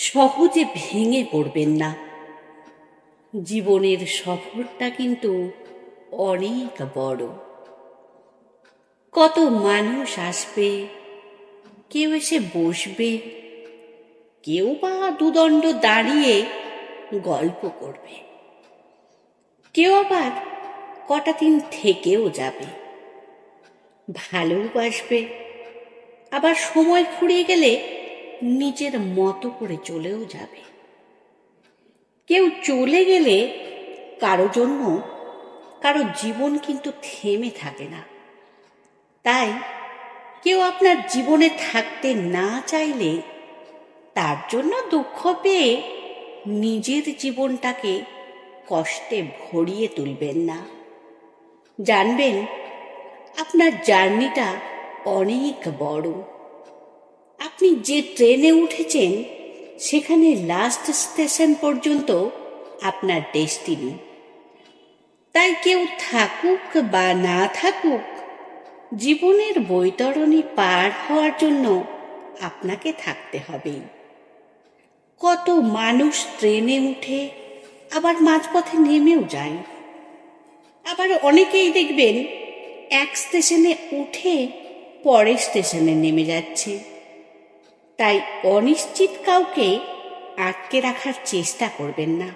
সহজে ভেঙে পড়বেন না। জীবনের সফরটা কিন্তু অনেক বড়। কত মানুষ আসবে, কেউ এসে বসবে, কেউ বা দুদণ্ড দাঁড়িয়ে গল্প করবে। কেউ আবার কটা দিন থেকেও যাবে। ভালোবাসবে আবার সময় ফুরিয়ে গেলে নিজের মতো করে চলেও যাবে। কেউ চলে গেলে কারও জন্য, কারও জীবন কিন্তু থেমে থাকে না। তাই কেউ আপনার জীবনে থাকতে না চাইলে তার জন্য দুঃখ পেয়ে নিজের জীবনটাকে কষ্টে ভরিয়ে তুলবেন না। জানবেন, আপনার জার্নিটা অনেক বড়। আপনি যে ট্রেনে উঠেছেন, সেখানে লাস্ট স্টেশন পর্যন্ত আপনার ডেস্টিনি তাই কেউ থাকুক বা না থাকুক, জীবনের বৈতরণী পার হওয়ার জন্য আপনাকে থাকতে হবেই কত মানুষ ট্রেনে উঠে আবার মাঝপথে নেমেও যায়। আবার অনেকেই দেখবেন, এক স্টেশনে উঠে পরের স্টেশনে নেমে যাচ্ছে। তাই অনিশ্চিত কাউকে আটকে রাখার চেষ্টা করবেন না।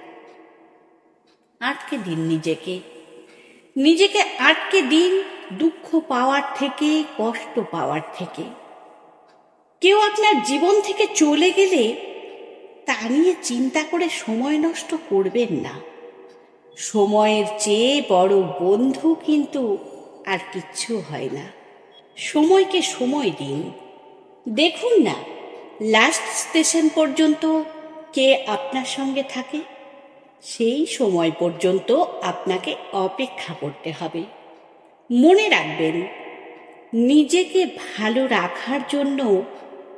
আটকে দিন নিজেকে। নিজেকে আটকে দিন দুঃখ পাওয়ার থেকে, কষ্ট পাওয়ার থেকে। কেউ আপনার জীবন থেকে চলে গেলে তা নিয়ে চিন্তা করে সময় নষ্ট করবেন না। সময়ের চেয়ে বড় বন্ধু কিন্তু আর কিচ্ছু হয় না। সময়কে সময় দিন। দেখুন না লাস্ট স্টেশন পর্যন্ত কে আপনার সঙ্গে থাকে? সেই সময় পর্যন্ত আপনাকে অপেক্ষা করতে হবে। মনে রাখবেন, নিজেকে ভালো রাখার জন্য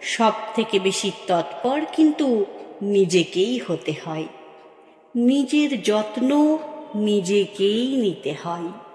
সব থেকে বেশি তৎপর কিন্তু নিজেকেই হতে হয়। নিজের যত্ন নিজেকেই নিতে হয়।